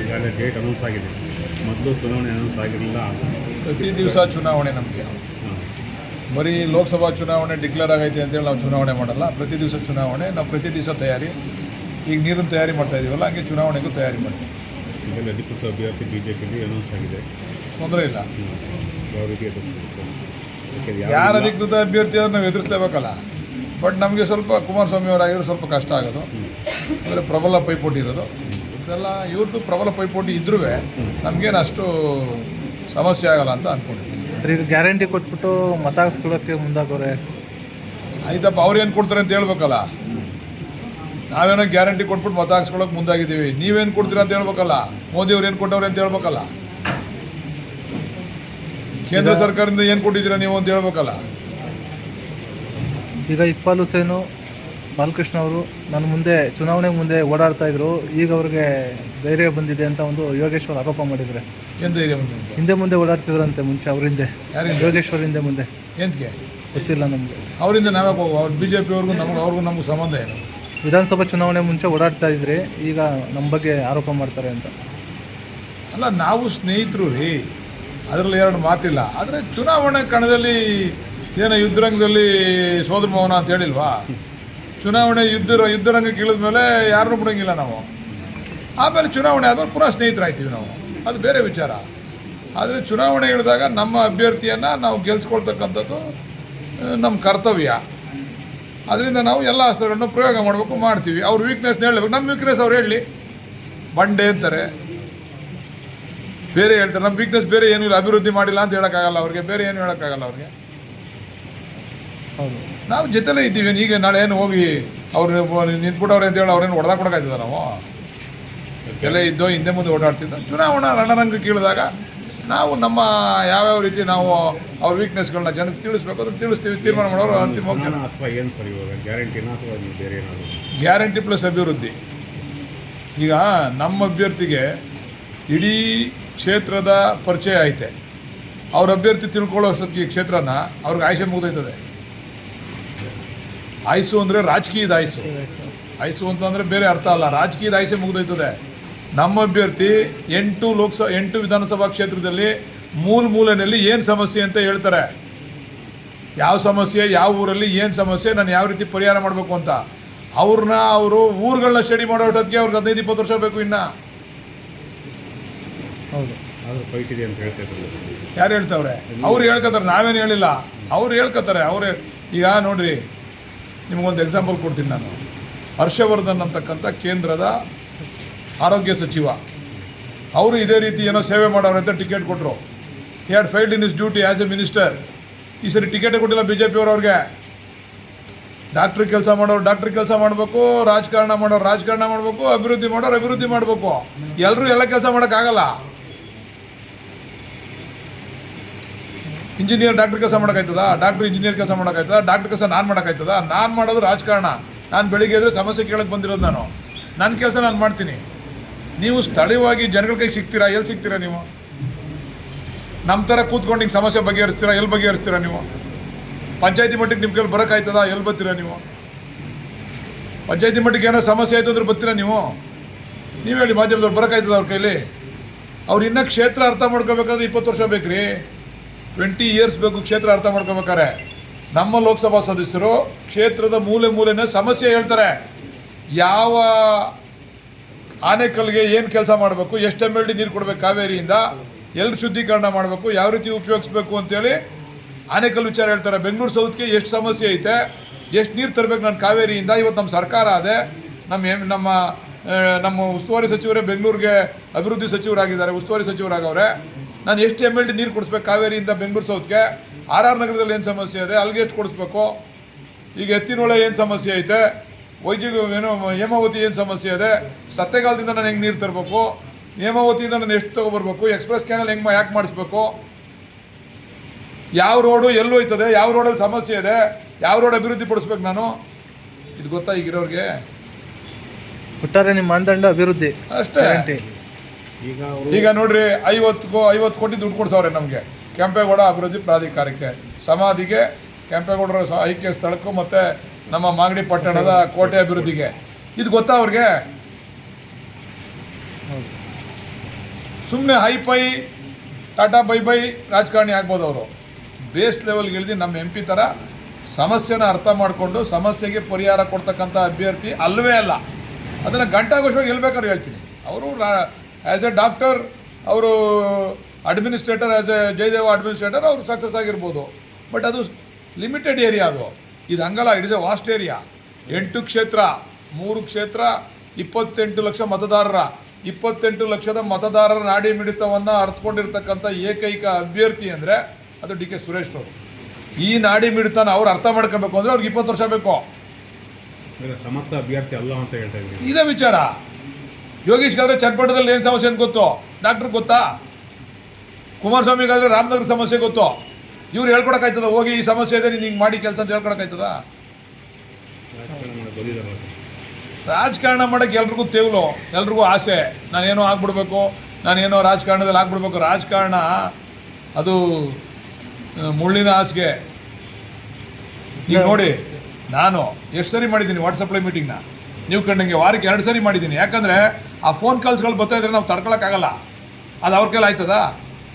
ಈಗಾಗಲೇ date announce ಆಗಿದೆ. ಮೊದಲು ಚುನಾವಣೆ ಅನೌನ್ಸ್ ಆಗಿರಲಿಲ್ಲ. ಪ್ರತಿ ದಿವಸ ಚುನಾವಣೆ ನಮಗೆ. ಬರೀ ಲೋಕಸಭಾ ಚುನಾವಣೆ ಡಿಕ್ಲೇರ್ ಆಗೈತೆ ಅಂತೇಳಿ ನಾವು ಚುನಾವಣೆ ಮಾಡಲ್ಲ. ಪ್ರತಿ ದಿವಸ ಚುನಾವಣೆ ನಾವು ಪ್ರತಿ ದಿವಸ ತಯಾರಿ. ಈಗ ನೀರನ್ನು ತಯಾರಿ ಮಾಡ್ತಾ ಇದೀವಲ್ಲ ಹಾಗೆ ಚುನಾವಣೆಗೂ ತಯಾರಿ ಮಾಡ್ತೀವಿ. ಈಗಲೇ ಅಧಿಕೃತ ಅಭ್ಯರ್ಥಿ ಬಿ ಜೆ ಪಿಲಿ ಅನೌನ್ಸ್ ಆಗಿದೆ. ತೊಂದರೆ ಇಲ್ಲ. ಯಾವ ರೀತಿ ಯಾರು ಅಧಿಕೃತ ಅಭ್ಯರ್ಥಿ ಅದನ್ನು ನಾವು ಎದುರಿಸಲೇಬೇಕಲ್ಲ? ಬಟ್ ನಮಗೆ ಸ್ವಲ್ಪ ಕುಮಾರಸ್ವಾಮಿ ಅವರಾಗಿದ್ರೆ ಸ್ವಲ್ಪ ಕಷ್ಟ ಆಗೋದು. ಅಂದರೆ ಪ್ರಬಲ ಪೈಪೋಟಿ ಇರೋದು. ಇದೆಲ್ಲ ಇವ್ರದ್ದು ಪ್ರಬಲ ಪೈಪೋಟಿ ಇದ್ರೂ ನಮಗೇನು ಅಷ್ಟು ಸಮಸ್ಯೆ ಆಗಲ್ಲ ಅಂತ ಅಂದ್ಕೊಂಡಿದ್ದೀನಿ ಸರ್ ಇದು ಗ್ಯಾರಂಟಿ ಕೊಟ್ಬಿಟ್ಟು ಮತ ಹಾಕ್ಸ್ಕೊಳ್ಳೋಕ್ಕೆ ಮುಂದಾಗೋರೆ. ಆಯ್ತಪ್ಪ ಅವ್ರು ಏನು ಕೊಡ್ತಾರೆ ಅಂತ ಹೇಳ್ಬೇಕಲ್ಲ? ನಾವೇನೋ ಗ್ಯಾರಂಟಿ ಕೊಟ್ಬಿಟ್ಟು ಮತ ಮುಂದಾಗಿದ್ದೀವಿ. ನೀವೇನು ಕೊಡ್ತೀರಾ ಅಂತ ಹೇಳ್ಬೇಕಲ್ಲ? ಮೋದಿ ಅವ್ರು ಏನು ಕೊಟ್ಟವ್ರೆ ಅಂತ ಹೇಳ್ಬೇಕಲ್ಲ? ಕೇಂದ್ರ ಸರ್ಕಾರದಿಂದ ಏನು ಕೊಟ್ಟಿದ್ದೀರಾ ನೀವು ಅಂತ ಹೇಳ್ಬೇಕಲ್ಲ? ಈಗ ಇಕ್ಬಾಲ್ ಹುಸೇನು ಬಾಲಕೃಷ್ಣ ಅವರು ನನ್ನ ಮುಂದೆ ಚುನಾವಣೆ ಮುಂದೆ ಓಡಾಡ್ತಾ ಇದ್ರು. ಈಗ ಅವ್ರಿಗೆ ಧೈರ್ಯ ಬಂದಿದೆ ಅಂತ ಒಂದು ಯೋಗೇಶ್ವರ್ ಆರೋಪ ಧೈರ್ಯ ಹಿಂದೆ ಮುಂದೆ ಓಡಾಡ್ತಿದ್ರಂತೆ ಮುಂಚೆ ಅವರಿಂದೆ. ಯೋಗೇಶ್ವರ್ ಹಿಂದೆ ಮುಂದೆ. ಗೊತ್ತಿಲ್ಲ ನಮಗೆ. ಅವರಿಂದ ನಾವೇ ಅವ್ರು ಬಿ ಜೆ ನಮ್ಗೆ ಅವ್ರಿಗೂ ನಮ್ಗೆ ಸಂಬಂಧ ಏನು? ವಿಧಾನಸಭಾ ಚುನಾವಣೆ ಮುಂಚೆ ಓಡಾಡ್ತಾ ಇದ್ರಿ ಈಗ ನಮ್ಮ ಬಗ್ಗೆ ಆರೋಪ ಮಾಡ್ತಾರೆ ಅಂತ. ಅಲ್ಲ ನಾವು ಸ್ನೇಹಿತರು ರೀ. ಅದರಲ್ಲಿ ಎರಡು ಮಾತಿಲ್ಲ. ಆದರೆ ಚುನಾವಣೆ ಕಣದಲ್ಲಿ ಏನೋ ಯುದ್ಧರಂಗದಲ್ಲಿ ಸೋದರ ಮೌನ ಅಂತ ಹೇಳಿಲ್ವಾ? ಚುನಾವಣೆ ಯುದ್ಧ ಯುದ್ಧರಂಗಕ್ಕೆ ಇಳಿದ ಮೇಲೆ ಯಾರನ್ನೂ ಬಿಡೋಂಗಿಲ್ಲ ನಾವು. ಆಮೇಲೆ ಚುನಾವಣೆ ಆದಮೇಲೆ ಪುನಃ ಸ್ನೇಹಿತರಾಯ್ತೀವಿ ನಾವು. ಅದು ಬೇರೆ ವಿಚಾರ. ಆದರೆ ಚುನಾವಣೆ ಇಳಿದಾಗ ನಮ್ಮ ಅಭ್ಯರ್ಥಿಯನ್ನು ನಾವು ಗೆಲ್ಸ್ಕೊಳ್ತಕ್ಕಂಥದ್ದು ನಮ್ಮ ಕರ್ತವ್ಯ. ಅದರಿಂದ ನಾವು ಎಲ್ಲ ಅಸ್ತ್ರಗಳನ್ನು ಪ್ರಯೋಗ ಮಾಡಬೇಕು, ಮಾಡ್ತೀವಿ. ಅವ್ರ ವೀಕ್ನೆಸ್ನ ಹೇಳಬೇಕು. ನಮ್ಮ ವೀಕ್ನೆಸ್ ಅವ್ರು ಹೇಳಲಿ ಬಂಡೆ ಅಂತಾರೆ. ಬೇರೆ ಹೇಳ್ತಾರೆ. ನಮ್ಮ ವೀಕ್ನೆಸ್ ಬೇರೆ ಏನೂ ಇಲ್ಲ. ಅಭಿವೃದ್ಧಿ ಮಾಡಿಲ್ಲ ಅಂತ ಹೇಳೋಕ್ಕಾಗಲ್ಲ ಅವ್ರಿಗೆ. ಬೇರೆ ಏನು ಹೇಳೋಕ್ಕಾಗಲ್ಲ ಅವ್ರಿಗೆ. ನಾವು ಜೊತೆಲೇ ಇದ್ದೀವಿ. ಈಗ ನಾಳೆ ಏನು ಹೋಗಿ ಅವ್ರು ನಿಂತ್ಬಿಟ್ಟವ್ರೆ ಅಂತ ಹೇಳಿ ಅವ್ರೇನು ಹೊಡೆದ ಕೊಡೋಕ್ಕಾಯ್ತದ ನಾವು? ಜೊತೆಲೇ ಇದ್ದೋ ಹಿಂದೆ ಮುಂದೆ ಓಡಾಡ್ತಿದ್ದ. ಚುನಾವಣಾ ರಣರಂಗ ಕೇಳಿದಾಗ ನಾವು ನಮ್ಮ ಯಾವ್ಯಾವ ರೀತಿ ನಾವು ಅವ್ರ ವೀಕ್ನೆಸ್ಗಳನ್ನ ಜನಕ್ಕೆ ತಿಳಿಸ್ಬೇಕು ಅದನ್ನು ತಿಳಿಸ್ತೀವಿ. ತೀರ್ಮಾನ ಮಾಡೋರು ಅಂತಿಮ ಜ್ಞಾನ ಅಥವಾ ಏನು ಸರ್ ಇವಾಗ? ಗ್ಯಾರಂಟಿನ ಅಥವಾ ಬೇರೆ ಏನಾದರೂ? ಗ್ಯಾರಂಟಿ ಪ್ಲಸ್ ಅಭಿವೃದ್ಧಿ. ಈಗ ನಮ್ಮ ಅಭ್ಯರ್ಥಿಗೆ ಇಡೀ ಕ್ಷೇತ್ರದ ಪರಿಚಯ ಐತೆ. ಅವ್ರ ಅಭ್ಯರ್ಥಿ ತಿಳ್ಕೊಳ್ಳೋ ಅಷ್ಟೊತ್ತಿಗೆ ಈ ಕ್ಷೇತ್ರನ ಅವ್ರಿಗೆ ಆಯ್ಸೆ ಮುಗ್ದೈತದೆ ಆಯ್ಸು ಅಂದರೆ ರಾಜಕೀಯದ ಆಯ್ಸು. ಆಯ್ಸು ಅಂತಂದರೆ ಬೇರೆ ಅರ್ಥ ಅಲ್ಲ. ರಾಜಕೀಯದ ಆಯ್ಸೆ ಮುಗಿದೋಯ್ತದೆ. ನಮ್ಮ ಅಭ್ಯರ್ಥಿ ಎಂಟು ಲೋಕಸಭಾ ಎಂಟು ವಿಧಾನಸಭಾ ಕ್ಷೇತ್ರದಲ್ಲಿ ಮೂಲ ಮೂಲೆಯಲ್ಲಿ ಏನು ಸಮಸ್ಯೆ ಅಂತ ಹೇಳ್ತಾರೆ. ಯಾವ ಸಮಸ್ಯೆ ಯಾವ ಊರಲ್ಲಿ ಏನು ಸಮಸ್ಯೆ ನಾನು ಯಾವ ರೀತಿ ಪರಿಹಾರ ಮಾಡಬೇಕು ಅಂತ. ಅವ್ರನ್ನ ಅವರು ಊರುಗಳನ್ನ ಸ್ಟಡಿ ಮಾಡೋ ಅವ್ರಿಗೆ ಹದಿನೈದು ಇಪ್ಪತ್ತು ವರ್ಷ ಬೇಕು ಇನ್ನು. ಹೌದು. ಯಾರು ಹೇಳ್ತಾವ್ರೆ? ಅವ್ರು ಹೇಳ್ಕೊತಾರೆ ನಾವೇನು ಹೇಳಿಲ್ಲ. ಅವ್ರು ಹೇಳ್ಕೊತಾರೆ ಅವ್ರು ಈಗ ನೋಡ್ರಿ ನಿಮಗೊಂದು ಎಕ್ಸಾಂಪಲ್ ಕೊಡ್ತೀನಿ ನಾನು. ಹರ್ಷವರ್ಧನ್ ಅಂತಕ್ಕಂಥ ಕೇಂದ್ರದ ಆರೋಗ್ಯ ಸಚಿವ. ಅವರು ಇದೇ ರೀತಿ ಏನೋ ಸೇವೆ ಮಾಡೋರು ಅಂತ ಟಿಕೆಟ್ ಕೊಟ್ಟರು he had failed in his duty as a minister ಈ ಸರಿ ಟಿಕೆಟೇ ಕೊಟ್ಟಿಲ್ಲ ಬಿ ಜೆ ಪಿಯವರು ಅವ್ರಿಗೆ. ಡಾಕ್ಟ್ರ್ ಕೆಲಸ ಮಾಡೋರು ಡಾಕ್ಟ್ರ್ ಕೆಲಸ ಮಾಡಬೇಕು, ರಾಜಕಾರಣ ಮಾಡೋರು, ರಾಜಕಾರಣ ಮಾಡಬೇಕು, ಅಭಿವೃದ್ಧಿ ಮಾಡೋರು, ಅಭಿವೃದ್ಧಿ ಮಾಡಬೇಕು. ಎಲ್ಲರೂ ಎಲ್ಲ ಕೆಲಸ ಮಾಡೋಕ್ಕಾಗಲ್ಲ. ಇಂಜಿನಿಯರ್ ಡಾಕ್ಟರ್ ಕೆಲಸ ಮಾಡೋಕ್ಕಾಯ್ತದ? ಡಾಕ್ಟರ್ ಇಂಜಿನಿಯರ್ ಕೆಲಸ ಮಾಡೋಕ್ಕಾಯ್ತದ? ಡಾಕ್ಟರ್ ಕೆಲಸ ನಾನು ಮಾಡೋಕ್ಕಾಯ್ತದ? ನಾನು ಮಾಡೋದು ರಾಜಕಾರಣ. ನಾನು ಬೆಳಿಗ್ಗೆ ಎದ್ರೆ ಸಮಸ್ಯೆ ಕೇಳಕ್ಕೆ ಬಂದಿರೋದು ನಾನು. ನನ್ನ ಕೆಲಸ ನಾನು ಮಾಡ್ತೀನಿ. ನೀವು ಸ್ಥಳೀಯವಾಗಿ ಜನಗಳ ಕೈಗೆ ಸಿಗ್ತೀರಾ? ಎಲ್ಲಿ ಸಿಗ್ತೀರಾ ನೀವು? ನಮ್ಮ ಥರ ಕೂತ್ಕೊಂಡು ಹಿಂಗೆ ಸಮಸ್ಯೆ ಬಗೆಹರಿಸ್ತೀರಾ? ಎಲ್ಲಿ ಬಗೆಹರಿಸ್ತೀರಾ ನೀವು? ಪಂಚಾಯತಿ ಮಟ್ಟಿಗೆ ನಿಮ್ಮ ಕೈಲಿ ಬರೋಕ್ಕಾಯ್ತದ? ಎಲ್ಲಿ ಬರ್ತೀರಾ ನೀವು? ಪಂಚಾಯತಿ ಮಟ್ಟಿಗೆ ಏನೋ ಸಮಸ್ಯೆ ಆಯಿತು ಅಂದ್ರೆ ಬರ್ತೀರಾ ನೀವು? ನೀವು ಹೇಳಿ ಮಾಧ್ಯಮದವ್ರು ಬರೋಕ್ಕಾಯ್ತದ ಅವ್ರ ಕೈಲಿ? ಅವ್ರು ಇನ್ನೂ ಕ್ಷೇತ್ರ ಅರ್ಥ ಮಾಡ್ಕೋಬೇಕಾದ್ರೆ ಇಪ್ಪತ್ತು ವರ್ಷ ಬೇಕ್ರಿ. ಟ್ವೆಂಟಿ ಇಯರ್ಸ್ ಬೇಕು ಕ್ಷೇತ್ರ ಅರ್ಥ ಮಾಡ್ಕೋಬೇಕಾರೆ ನಮ್ಮ ಲೋಕಸಭಾ ಸದಸ್ಯರು ಕ್ಷೇತ್ರದ ಮೂಲೆ ಮೂಲೆನ ಸಮಸ್ಯೆ ಹೇಳ್ತಾರೆ. ಯಾವ ಆನೆಕಲ್ಗೆ ಏನು ಕೆಲಸ ಮಾಡಬೇಕು, ಎಷ್ಟು ಎಂ ಎಲ್ ಡಿ ನೀರು ಕೊಡಬೇಕು ಕಾವೇರಿಯಿಂದ ಎಲ್ಲಿ ಶುದ್ಧೀಕರಣ ಮಾಡಬೇಕು, ಯಾವ ರೀತಿ ಉಪಯೋಗಿಸ್ಬೇಕು ಅಂತೇಳಿ ಆನೆಕಲ್ ವಿಚಾರ ಹೇಳ್ತಾರೆ. ಬೆಂಗಳೂರು ಸೌತ್ಗೆ ಎಷ್ಟು ಸಮಸ್ಯೆ ಐತೆ, ಎಷ್ಟು ನೀರು ತರಬೇಕು ನಾನು ಕಾವೇರಿಯಿಂದ ಇವತ್ತು ನಮ್ಮ ಸರ್ಕಾರ ಅದೇ. ನಮ್ಮ ಎಮ್- ನಮ್ಮ ನಮ್ಮ ಉಸ್ತುವಾರಿ ಸಚಿವರೇ ಬೆಂಗಳೂರಿಗೆ ಅಭಿವೃದ್ಧಿ ಸಚಿವರಾಗಿದ್ದಾರೆ, ಉಸ್ತುವಾರಿ ಸಚಿವರಾಗವ್ರೆ. ನಾನು ಎಷ್ಟು ಎಂ ಎಲ್ ಡಿ ನೀರು ಕೊಡಿಸ್ಬೇಕು? ಕಾವೇರಿಯಿಂದ ಬೆಂಗಳೂರು ಸೌತ್ಗೆ. ಆರ್ ಆರ್ ನಗರದಲ್ಲಿ ಏನು ಸಮಸ್ಯೆ ಇದೆ? ಅಲ್ಲಿಗೆ ಎಷ್ಟು ಕೊಡಿಸ್ಬೇಕು? ಈಗ ಎತ್ತಿನೊಳೆ ಏನು ಸಮಸ್ಯೆ ಐತೆ? ವೈದ್ಯ ಏನು ಹೇಮಾವತಿ ಏನು ಸಮಸ್ಯೆ ಇದೆ? ಸತ್ತೆಗಾಲದಿಂದ ನಾನು ಹೆಂಗೆ ನೀರು ತರಬೇಕು? ಹೇಮಾವತಿಯಿಂದ ನಾನು ಎಷ್ಟು ತೊಗೊಬರ್ಬೇಕು? ಎಕ್ಸ್ಪ್ರೆಸ್ ಕ್ಯಾನಲ್ ಹೆಂಗೆ ಯಾಕೆ ಮಾಡಿಸ್ಬೇಕು? ಯಾವ ರೋಡು ಎಲ್ಲಿ ಹೋಯ್ತದೆ? ಯಾವ ರೋಡಲ್ಲಿ ಸಮಸ್ಯೆ ಇದೆ? ಯಾವ ರೋಡ್ ಅಭಿವೃದ್ಧಿ ಪಡಿಸ್ಬೇಕು ನಾನು? ಇದು ಗೊತ್ತಾ ಈಗಿರೋರಿಗೆ? ಒಟ್ಟಾರೆ ನಿಮ್ಮ ಮಾನದಂಡ ಅಭಿವೃದ್ಧಿ ಅಷ್ಟೇ. ಈಗ ನೋಡ್ರಿ ಐವತ್ತು ಐವತ್ತು ಕೋಟಿ ದುಡ್ಡು ಕೊಡ್ಸವ್ರೆ ನಮಗೆ. ಕೆಂಪೇಗೌಡ ಅಭಿವೃದ್ಧಿ ಪ್ರಾಧಿಕಾರಕ್ಕೆ. ಸಮಾಧಿಗೆ ಕೆಂಪೇಗೌಡರ ಐಕ್ಯ ಸ್ಥಳಕ್ಕೂ ಮತ್ತು ನಮ್ಮ ಮಾಗಡಿ ಪಟ್ಟಣದ ಕೋಟೆ ಅಭಿವೃದ್ಧಿಗೆ. ಇದು ಗೊತ್ತಾ ಅವ್ರಿಗೆ? ಸುಮ್ಮನೆ ಸುಮ್ಮನೆ ಪೈ, ಟಾಟಾ ಬೈ ಬೈ ರಾಜಕಾರಣಿ ಆಗ್ಬೋದು ಅವರು. ಬೇಸ್ ಲೆವೆಲ್ಗೆ ಇಳಿದು ನಮ್ಮ ಎಂ ಪಿ ಥರ ಸಮಸ್ಯೆನ ಅರ್ಥ ಮಾಡಿಕೊಂಡು, ಸಮಸ್ಯೆಗೆ ಪರಿಹಾರ ಕೊಡ್ತಕ್ಕಂಥ ಅಭ್ಯರ್ಥಿ ಅಲ್ಲವೇ ಅಲ್ಲ. ಅದನ್ನು ಗಂಟಾಘೋಷವಾಗಿ ಹೇಳ್ಬೇಕಾದ್ರೆ ಹೇಳ್ತೀನಿ. ಅವರು ಆ್ಯಸ್ ಎ ಡಾಕ್ಟರ್ ಅವರು administrator as a Jayadeva administrator ಅವರು ಸಕ್ಸಸ್ ಆಗಿರ್ಬೋದು. ಬಟ್ ಅದು ಲಿಮಿಟೆಡ್ ಏರಿಯಾ ಅದು. ಇದು ಹಂಗಲ್ಲ it is a vast area ಎಂಟು ಕ್ಷೇತ್ರ ಮೂರು ಕ್ಷೇತ್ರ ಇಪ್ಪತ್ತೆಂಟು ಲಕ್ಷ ಮತದಾರರ. ಇಪ್ಪತ್ತೆಂಟು ಲಕ್ಷದ ಮತದಾರರ ನಾಡಿ ಮಿಡಿತವನ್ನು ಅರ್ಥಕೊಂಡಿರ್ತಕ್ಕಂಥ ಏಕೈಕ ಅಭ್ಯರ್ಥಿ ಅಂದರೆ ಅದು ಡಿ ಕೆ ಸುರೇಶ್ ಅವರು. ಈ ನಾಡಿ ಮಿಡಿತನ ಅವ್ರು ಅರ್ಥ ಮಾಡ್ಕೋಬೇಕು ಅಂದರೆ ಅವ್ರಿಗೆ ಇಪ್ಪತ್ತು ವರ್ಷ ಬೇಕು. ಸಮರ್ಥ ಅಭ್ಯರ್ಥಿ ಅಲ್ಲ ಅಂತ ಹೇಳ್ತಾ ಇದ್ದೀವಿ ಇದೇ ವಿಚಾರ. ಯೋಗೀಶ್ಗಾದ್ರೆ ಚನ್ನಪಟ್ಟಣದಲ್ಲಿ ಏನು ಸಮಸ್ಯೆ ಅಂತ ಗೊತ್ತು? ಡಾಕ್ಟರ್ ಗೊತ್ತಾ? ಕುಮಾರಸ್ವಾಮಿಗಾದ್ರೆ ರಾಮನಗರ ಸಮಸ್ಯೆ ಗೊತ್ತು. ಇವ್ರು ಹೇಳ್ಕೊಡಕ್ಕಾಯ್ತದ? ಹೋಗಿ ಈ ಸಮಸ್ಯೆ ಇದೆ, ನೀನು ಮಾಡಿ ಕೆಲಸ ಅಂತ ಹೇಳ್ಕೊಡಕ್ಕಾಯ್ತದ? ರಾಜಕಾರಣ ಮಾಡೋಕ್ಕೆ ಎಲ್ರಿಗೂ ತೇವಲು, ಎಲ್ರಿಗೂ ಆಸೆ. ನಾನೇನೋ ಆಗ್ಬಿಡ್ಬೇಕು, ನಾನೇನೋ ರಾಜಕಾರಣದಲ್ಲಿ ಆಗ್ಬಿಡ್ಬೇಕು. ರಾಜಕಾರಣ ಅದು ಮುಳ್ಳಿನ ಹಾಸಿಗೆ. ಈಗ ನೋಡಿ, ನಾನು ಎಷ್ಟು ಸರಿ ಮಾಡಿದ್ದೀನಿ ವಾಟ್ಸಪ್ಲೈ ಮೀಟಿಂಗ್ನ ನೀವು ಕಂಡಂಗೆ ವಾರಕ್ಕೆ ಎರಡು ಸರಿ ಮಾಡಿದ್ದೀನಿ. ಯಾಕಂದರೆ ಆ ಫೋನ್ ಕಾಲ್ಸ್ಗಳು ಬರ್ತಾ ಇದ್ರೆ ನಾವು ತಡ್ಕೊಳಕ್ಕಾಗಲ್ಲ ಅದು ಅವ್ರ ಕೈಲಿ ಆಯ್ತದ?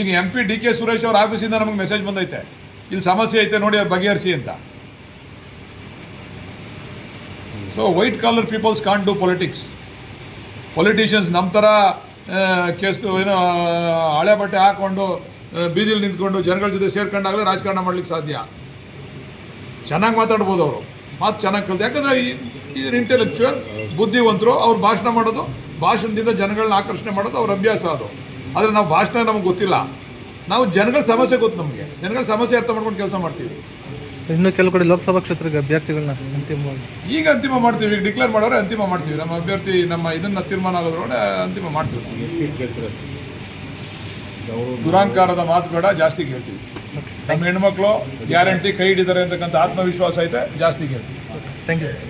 ಈಗ M P D K Suresh ಅವ್ರ ಆಫೀಸಿಂದ ನಮಗೆ ಮೆಸೇಜ್ ಬಂದೈತೆ. ಇಲ್ಲಿ ಸಮಸ್ಯೆ ಐತೆ ನೋಡಿ ಅವ್ರು ಬಗೆಹರಿಸಿ ಅಂತ. So white collar peoples can do politics politicians ನಮ್ಮ ಥರ ಕೇಸ್, ಏನೋ, ಹಳೆ ಬಟ್ಟೆ ಹಾಕ್ಕೊಂಡು ಬೀದಿಲಿ ನಿಂತ್ಕೊಂಡು ಜನಗಳ ಜೊತೆ ಸೇರ್ಕೊಂಡಾಗಲೇ ರಾಜಕಾರಣ ಮಾಡ್ಲಿಕ್ಕೆ ಸಾಧ್ಯ. ಚೆನ್ನಾಗಿ ಮಾತಾಡ್ಬೋದು ಅವರು. ಮಾತು ಚೆನ್ನಾಗಿ ಕಲಿತು ಯಾಕಂದರೆ ಇದು ಇಂಟೆಲೆಕ್ಚುಯಲ್ ಬುದ್ಧಿವಂತರು ಅವ್ರು ಭಾಷಣ ಮಾಡೋದು ಭಾಷಣದಿಂದ ಜನಗಳನ್ನ ಆಕರ್ಷಣೆ ಮಾಡೋದು ಅವ್ರ ಅಭ್ಯಾಸ ಅದು. ಆದರೆ ನಾವು ಭಾಷಣ ನಮ್ಗೆ ಗೊತ್ತಿಲ್ಲ. ನಾವು ಜನಗಳ ಸಮಸ್ಯೆ ಗೊತ್ತು ನಮಗೆ. ಜನಗಳ ಸಮಸ್ಯೆ ಅರ್ಥ ಮಾಡ್ಕೊಂಡು ಕೆಲಸ ಮಾಡ್ತೀವಿ. ಸರ್ ಇನ್ನು ಕೆಲವು ಕಡೆ ಲೋಕಸಭಾ ಕ್ಷೇತ್ರಕ್ಕೆ ಅಭ್ಯರ್ಥಿಗಳನ್ನ ಅಂತಿಮವಾಗಿ ಈಗ ಅಂತಿಮ ಮಾಡ್ತೀವಿ ಈಗ ಡಿಕ್ಲೇರ್ ಮಾಡೋರೆ ಅಂತಿಮ ಮಾಡ್ತೀವಿ. ನಮ್ಮ ಅಭ್ಯರ್ಥಿ ನಮ್ಮ ಇದನ್ನ ತೀರ್ಮಾನ ಆಗೋದ್ರೊಳಗೆ ಅಂತಿಮ ಮಾಡ್ತೀವಿ. ದುರಾಂಕಾರದ ಮಾತು ಬೇಡ ಜಾಸ್ತಿ ಕೇಳ್ತೀವಿ. ನಮ್ಮ ಹೆಣ್ಮಕ್ಳು ಗ್ಯಾರಂಟಿ ಕೈ ಹಿಡಿದಾರೆ ಅಂತಕ್ಕಂಥ ಆತ್ಮವಿಶ್ವಾಸ ಐತೆ ಜಾಸ್ತಿ ಕೇಳ್ತೀವಿ. Thank you sir